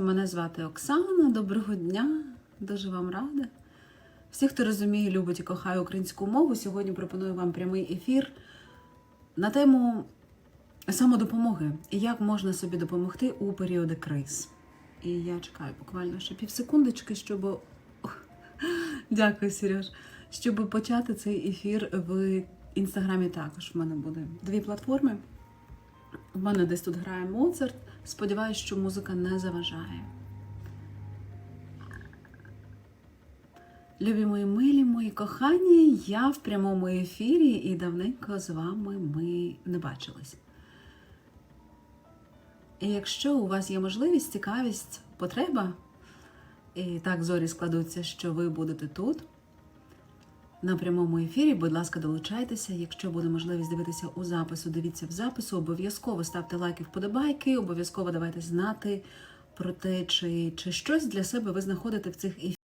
Мене звати Оксана. Доброго дня, дуже вам рада. Всі, хто розуміє, любить і кохає українську мову, сьогодні пропоную вам прямий ефір на тему самодопомоги і як можна собі допомогти у періоди криз. І я чекаю буквально ще півсекундочки, щоб. Дякую, Сереж. Щоб почати цей ефір в інстаграмі також. В мене буде дві платформи. У мене десь тут грає Моцарт. Сподіваюсь, що музика не заважає. Любі мої милі, мої кохані, я в прямому ефірі і давненько з вами ми не бачились. І якщо у вас є можливість, цікавість, потреба, і так зорі складуться, що ви будете тут, на прямому ефірі, будь ласка, долучайтеся. Якщо буде можливість дивитися у запису, дивіться в запису. Обов'язково ставте лайки, вподобайки, обов'язково давайте знати про те, чи, чи щось для себе ви знаходите в цих ефірах.